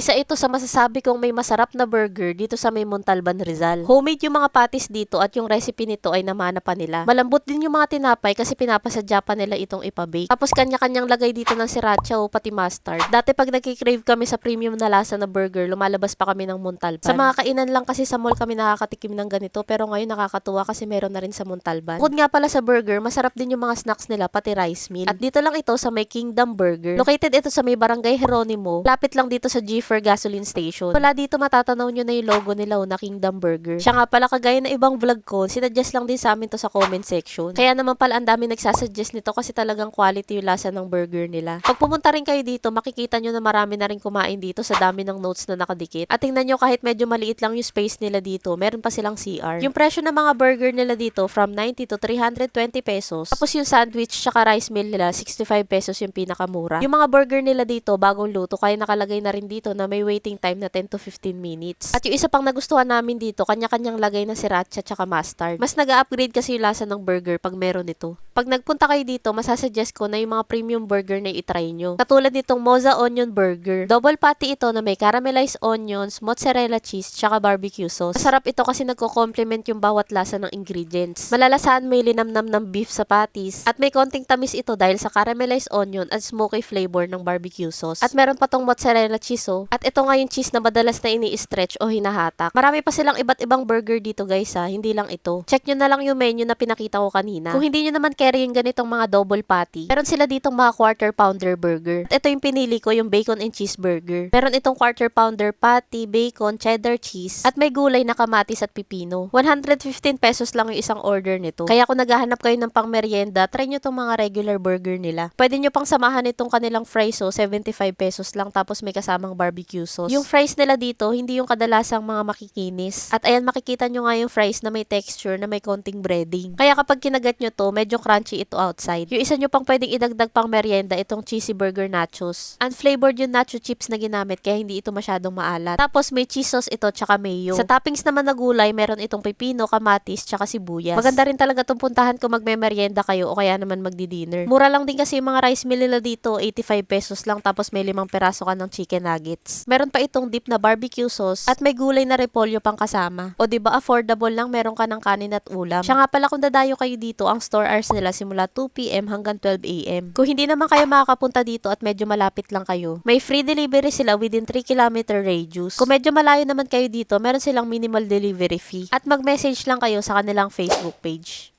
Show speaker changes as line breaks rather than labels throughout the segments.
Isa ito sa masasabi kong may masarap na burger dito sa may Montalban Rizal. Homemade yung mga patties dito at yung recipe nito ay namana pa nila. Malambot din yung mga tinapay kasi pinapasadya pa nila itong ipabake. Tapos kanya-kanyang lagay dito ng sriracha o pati mustard. Dati pag nagkikrave kami sa premium na lasa na burger, lumalabas pa kami ng Montalban. Sa mga kainan lang kasi sa mall kami nakakatikim ng ganito pero ngayon nakakatuwa kasi meron na rin sa Montalban. Bukod nga pala sa burger, masarap din yung mga snacks nila pati rice meal. At dito lang ito sa may Kingdom Burger. Located ito sa may Barangay Jeronimo. Lapit lang dito sa G4 gasoline station. Wala dito matatanaw nyo na yung logo nila o na Kingdom Burger. Siya nga pala kagaya na ibang vlog ko, sinadjust lang din sa amin to sa comment section. Kaya naman pala ang dami nagsasuggest nito kasi talagang quality yung lasa ng burger nila. Pag pumunta rin kayo dito, makikita nyo na marami na rin kumain dito sa dami ng notes na nakadikit. At tingnan nyo kahit medyo maliit lang yung space nila dito, meron pa silang CR. Yung presyo ng mga burger nila dito from 90 to 320 pesos. Tapos yung sandwich tsaka rice meal nila 65 pesos yung pinakamura. Yung mga burger nila dito bagong luto kaya nakalagay na rin dito na may waiting time na 10 to 15 minutes. At yung isa pang nagustuhan namin dito, kanya-kanyang lagay na sriracha tsaka mustard. Mas nag-upgrade kasi yung lasa ng burger pag meron ito. Pag nagpunta kayo dito, masasuggest ko na yung mga premium burger na itry nyo. Katulad nitong Moza Onion Burger. Double patty ito na may caramelized onions, mozzarella cheese, tsaka barbecue sauce. Masarap ito kasi nagko-complement yung bawat lasa ng ingredients. Malalasahan may linamnam ng beef sa patties. At may konting tamis ito dahil sa caramelized onion at smoky flavor ng barbecue sauce. At meron pa tong mozzarella cheese oh. At ito nga yung cheese na madalas na ini-stretch o hinahatak. Marami pa silang iba't ibang burger dito guys ha, hindi lang ito. Check nyo na lang yung menu na pinakita ko kanina. Kung hindi nyo naman carry yung ganitong mga double patty, meron sila ditong mga quarter pounder burger. At ito yung pinili ko, yung bacon and cheeseburger. Meron itong quarter pounder patty, bacon, cheddar cheese, at may gulay na kamatis at pipino. 115 pesos lang yung isang order nito. Kaya kung naghahanap kayo ng pang merienda, try nyo tong mga regular burger nila. Pwede nyo pang samahan itong kanilang fries so 75 pesos lang tapos may kasamang barbecue sauce. Yung fries nila dito, hindi yung kadalasang mga makikinis. At ayan, makikita nyo nga yung fries na may texture na may konting breading. Kaya kapag kinagat nyo to, medyo crunchy ito outside. Yung isa nyo pang pwedeng idagdag pang merienda, itong cheesy burger nachos. Unflavored yung nacho chips na ginamit kaya hindi ito masyadong maalat. Tapos may cheese sauce ito tsaka mayo. Sa toppings naman na gulay, meron itong pipino, kamatis, tsaka sibuyas. Maganda rin talaga itong puntahan kung magme-merienda kayo o kaya naman magdi-dinner. Mura lang din kasi yung mga rice meal nila dito, 85 pesos lang tapos may limang peraso ka ng chicken nuggets. Meron pa itong dip na barbecue sauce at may gulay na repolyo pang kasama. O di ba affordable lang meron ka ng kanin at ulam. Siya nga pala kung dadayo kayo dito, ang store hours nila simula 2pm hanggang 12am. Kung hindi naman kayo makakapunta dito at medyo malapit lang kayo, may free delivery sila within 3 km radius. Kung medyo malayo naman kayo dito, meron silang minimal delivery fee. At mag-message lang kayo sa kanilang Facebook page.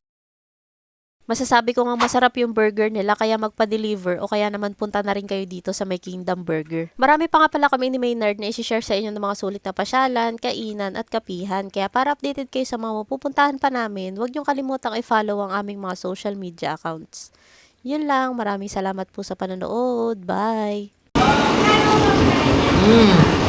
Masasabi ko nga masarap yung burger nila kaya magpa-deliver o kaya naman punta na rin kayo dito sa may Kingdom Burger. Marami pa nga pala kami ni Maynard na isi-share sa inyo ng mga sulit na pasyalan, kainan at kapihan. Kaya para updated kayo sa mga mapupuntahan pa namin, huwag niyong kalimutang i-follow ang aming mga social media accounts. Yun lang, maraming salamat po sa panonood. Bye!
Mm.